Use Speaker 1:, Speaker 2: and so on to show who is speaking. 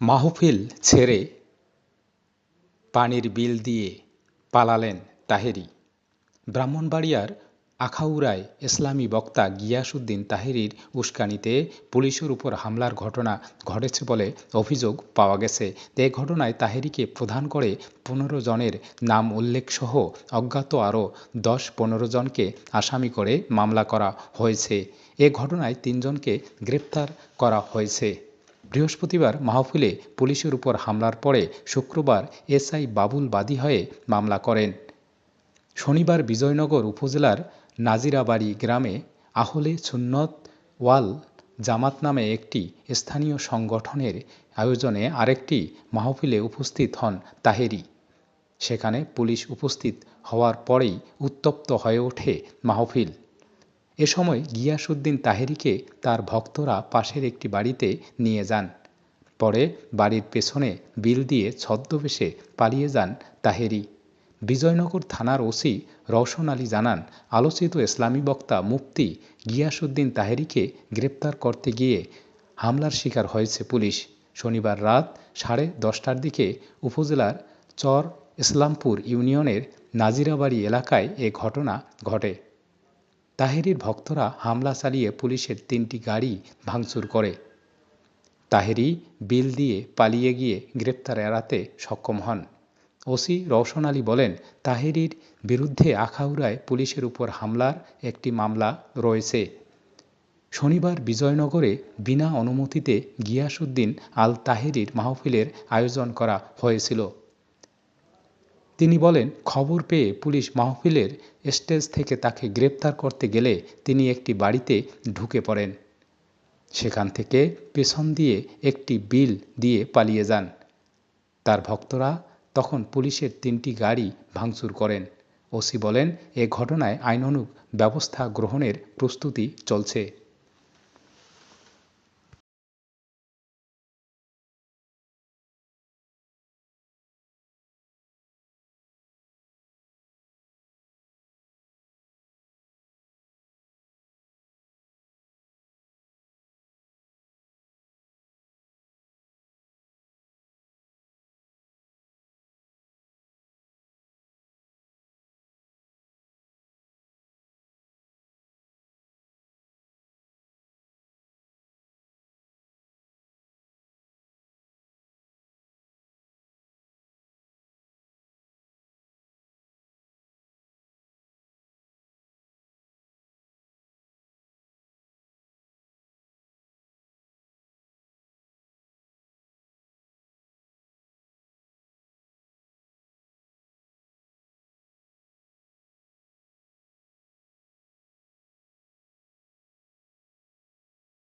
Speaker 1: মাহফিল ছেড়ে পানির বিল দিয়ে পালালেন তাহেরি। ব্রাহ্মণবাড়িয়ার আখাউড়ায় ইসলামী বক্তা গিয়াসউদ্দিন তাহেরির উস্কানিতে পুলিশের উপর হামলার ঘটনা ঘটেছে বলে অভিযোগ পাওয়া গেছে। এ ঘটনায় তাহেরিকে প্রধান করে পনেরো জনের নাম উল্লেখসহ অজ্ঞাত আরও দশ পনেরো জনকে আসামি করে মামলা করা হয়েছে। এ ঘটনায় তিনজনকে গ্রেপ্তার করা হয়েছে। বৃহস্পতিবার মাহফিলে পুলিশের উপর হামলার পরে শুক্রবার এসআই বাবুল বাদী হয়ে মামলা করেন। শনিবার বিজয়নগর উপজেলার নাজিরাবাড়ি গ্রামে আহলে সুন্নত ওয়াল জামাত নামে একটি স্থানীয় সংগঠনের আয়োজনে আরেকটি মাহফিলে উপস্থিত হন তাহেরি। সেখানে পুলিশ উপস্থিত হওয়ার পরেই উত্তপ্ত হয়ে ওঠে মাহফিল। এ সময় গিয়াসউদ্দিন তাহেরিকে তার ভক্তরা পাশের একটি বাড়িতে নিয়ে যান। পরে বাড়ির পেছনে বিল দিয়ে ছদ্মবেশে পালিয়ে যান তাহেরি। বিজয়নগর থানার ওসি রওশন আলী জানান, আলোচিত ইসলামী বক্তা মুফতি গিয়াসউদ্দিন তাহেরিকে গ্রেপ্তার করতে গিয়ে হামলার শিকার হয়েছে পুলিশ। শনিবার রাত সাড়ে দশটার দিকে উপজেলার চর ইসলামপুর ইউনিয়নের নাজিরাবাড়ি এলাকায় এ ঘটনা ঘটে। তাহেরির ভক্তরা হামলা চালিয়ে পুলিশের তিনটি গাড়ি ভাঙচুর করে। তাহেরি বিল দিয়ে পালিয়ে গিয়ে গ্রেপ্তার এড়াতে সক্ষম হন। ওসি রওশন আলী বলেন, তাহেরির বিরুদ্ধে আখাউড়ায় পুলিশের উপর হামলার একটি মামলা রয়েছে। শনিবার বিজয়নগরে বিনা অনুমতিতে গিয়াসউদ্দিন আল তাহেরির মাহফিলের আয়োজন করা হয়েছিল। তিনি বলেন, খবর পেয়ে পুলিশ মাহফিলের স্টেজ থেকে তাকে গ্রেপ্তার করতে গেলে তিনি একটি বাড়িতে ঢুকে পড়েন। সেখান থেকে পেছন দিয়ে একটি বিল দিয়ে পালিয়ে যান। তার ভক্তরা তখন পুলিশের তিনটি গাড়ি ভাঙচুর করেন। ওসি বলেন, এ ঘটনায় আইনানুগ ব্যবস্থা গ্রহণের প্রস্তুতি চলছে।